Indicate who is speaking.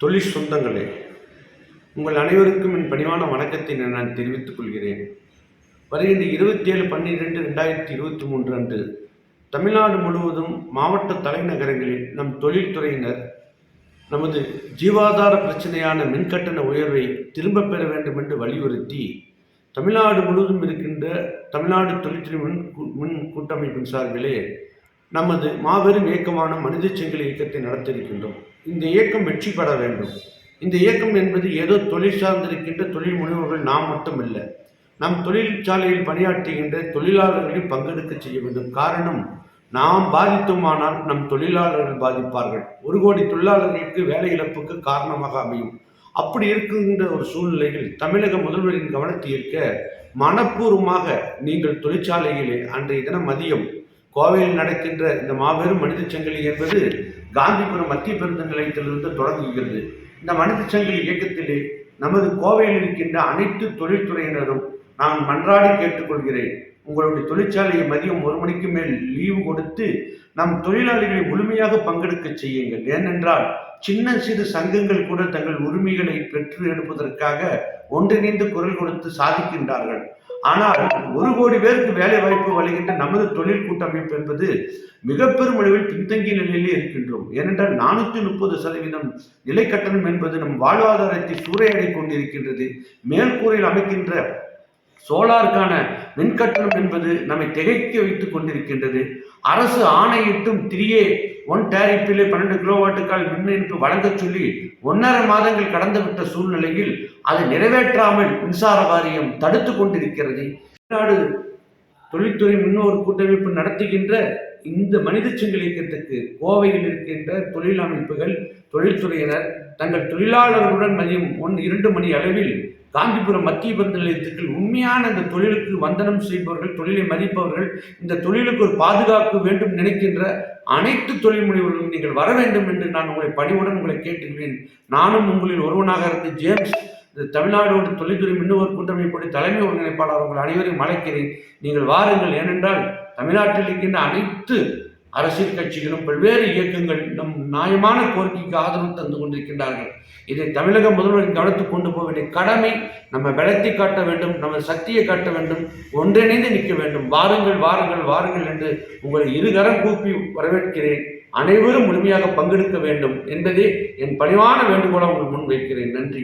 Speaker 1: தொழில் சொந்தங்களே உங்கள் அனைவருக்கும் என் பணிவான வணக்கத்தை நான் தெரிவித்துக் கொள்கிறேன். வருகின்ற இருபத்தி ஏழு பன்னிரெண்டு ரெண்டாயிரத்தி இருபத்தி மூன்று அன்று தமிழ்நாடு முழுவதும் மாவட்ட தலைநகரங்களில் நம் தொழில்துறையினர் நமது ஜீவாதார பிரச்சனையான மின்கட்டண உயர்வை திரும்பப் பெற வேண்டும் என்று வலியுறுத்தி தமிழ்நாடு முழுவதும் இருக்கின்ற தமிழ்நாடு தொழில்துறை மின் கூ- மின் கூட்டமைப்பின் சார்பிலே நமது மாபெரும் இயக்கமான மனித செங்கல் இயக்கத்தை நடத்திருக்கின்றோம் இந்த இயக்கம் வெற்றி பெற வேண்டும். இந்த இயக்கம் என்பது ஏதோ தொழில் சார்ந்திருக்கின்ற தொழில் முனைவோர்கள் நாம் மட்டும் இல்லை நம் தொழிற்சாலையில் பணியாற்றுகின்ற தொழிலாளர்களையும் பங்கெடுக்க செய்ய வேண்டும். காரணம் நாம் பாதித்தோமானால் நம் தொழிலாளர்கள் பாதிப்பார்கள். ஒரு கோடி தொழிலாளர்களுக்கு வேலை இழப்புக்கு காரணமாக அமையும். அப்படி இருக்கின்ற ஒரு சூழ்நிலையில் தமிழக முதல்வரின் கவனத்தை ஈர்க்க மனப்பூர்வமாக நீங்கள் தொழிற்சாலையிலே அன்றைய தினம் மதியம் கோவையில் நடக்கின்ற இந்த மாபெரும் மனித சங்கிலி என்பது காந்திபுரம் மத்திய பேருந்து நிலையத்திலிருந்து தொடங்குகிறது. இந்த மனித சங்கிலி இயக்கத்திலே நமது கோவையில் இருக்கின்ற அனைத்து தொழில்துறையினரும் நான் மன்றாடி கேட்டுக்கொள்கிறேன். உங்களுடைய தொழிற்சாலையை மதியம் ஒரு மணிக்கு மேல் லீவு கொடுத்து நம் தொழிலாளிகளை முழுமையாக பங்கெடுக்க செய்யுங்கள். ஏனென்றால் சின்ன சிறு சங்கங்கள் கூட தங்கள் உரிமைகளை பெற்று எடுப்பதற்காக ஒன்றிணைந்து குரல் கொடுத்து சாதிக்கின்றார்கள். ஆனால் ஒரு கோடி பேருக்கு வேலை வாய்ப்பு வழங்குகின்ற நமது தொழில் கூட்டமைப்பு என்பது மிக பெரும் அளவில் பின்தங்கிய நிலையிலே இருக்கின்றோம். ஏனென்றால் நானூற்றி முப்பது சதவீதம் நிலை கட்டணம் என்பது நம் வாழ்வாதாரத்தை சூறையாடி கொண்டிருக்கின்றது. மேல்கூரையில் அமைக்கின்ற சோலாருக்கான மின்கட்டணம் என்பது நம்மை திகைக்க வைத்துக் கொண்டிருக்கின்றது. அரசு ஆணையிட்டும் திரியே ஒன் டேரிப்பிலே பன்னெண்டு கிலோவாட்டுக்கால் மின் இணைப்பு வழங்கச் சொல்லி ஒன்றரை மாதங்கள் கடந்துவிட்ட சூழ்நிலையில் அதை நிறைவேற்றாமல் மின்சார வாரியம் தடுத்து கொண்டிருக்கிறது. தமிழ்நாடு தொழில்துறை முன்னோர் கூட்டமைப்பு நடத்துகின்ற இந்த மனித செங்கல் இயக்கத்துக்கு கோவையில் இருக்கின்ற தொழில் அமைப்புகள் தொழில்துறையினர் தங்கள் தொழிலாளர்களுடன் மதியம் ஒன் இரண்டு மணி அளவில் காந்திபுரம் மத்திய பந்து நிலையத்திற்கு உண்மையான இந்த தொழிலுக்கு வந்தனம் செய்பவர்கள் தொழிலை மதிப்பவர்கள் இந்த தொழிலுக்கு ஒரு பாதுகாப்பு வேண்டும் நினைக்கின்ற அனைத்து தொழில் முனைவர்களும் நீங்கள் வர வேண்டும் என்று நான் உங்களை பணிவுடன் உங்களை கேட்டுகிறேன். நானும் உங்களில் ஒருவனாக இருந்து ஜேம்ஸ் தமிழ்நாடு தொழில்துறை மின்னுவர் கூட்டமைப்புடைய தலைமை ஒருங்கிணைப்பாளர் உங்கள் அனைவரையும் அழைக்கிறேன். நீங்கள் வாருங்கள். ஏனென்றால் தமிழ்நாட்டில் இருக்கின்ற அனைத்து அரசியல் கட்சிகளும் பல்வேறு இயக்கங்கள் நம் நியாயமான கோரிக்கைக்கு ஆதரவு தந்து கொண்டிருக்கின்றார்கள். இதை தமிழக முதல்வரின் கவனத்துக்கு கொண்டு போக வேண்டிய கடமை நம்ம விளத்தி காட்ட வேண்டும் நம்ம சக்தியை காட்ட வேண்டும் ஒன்றிணைந்து நிற்க வேண்டும். வாருங்கள் வாருங்கள் வாருங்கள் என்று உங்களை இருகரம் கூப்பி வரவேற்கிறேன். அனைவரும் முழுமையாக பங்கெடுக்க வேண்டும் என்பதே என் பணிவான வேண்டுகோளை உங்கள் முன் வைக்கிறேன். நன்றி.